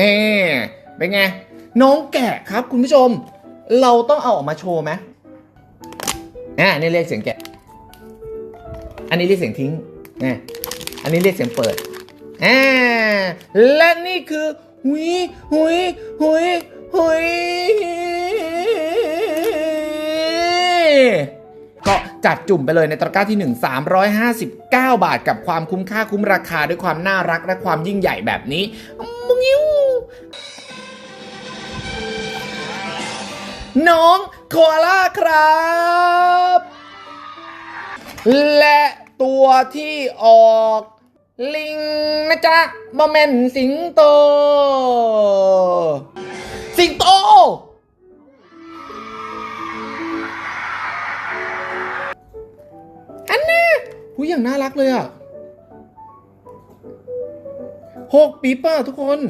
นี่เป็นไง น้องแกะครับคุณผู้ชม เราต้องเอาออกมาโชว์ไหมอ่านี่เรียกเสียงแกะ อันนี้เรียกเสียงทิ้งอ่าอันนี้เรียกเสียงเปิดอ่าและนี่คือหุยหุยหุยหุยก็จัดจุ่มไปเลยในตะกร้าที่ 1 359 บาทกับความคุ้มค่าคุ้มราคาด้วยความน่ารักและความยิ่งใหญ่แบบนี้มุ้งยิ้ว น้องโคอาล่าครับ และตัวที่ออกลิงนะจ๊ะบอมเมนสิงโต สิงโต อันนี้หูยอย่างน่ารักเลยอะหกปีป่ะทุกคน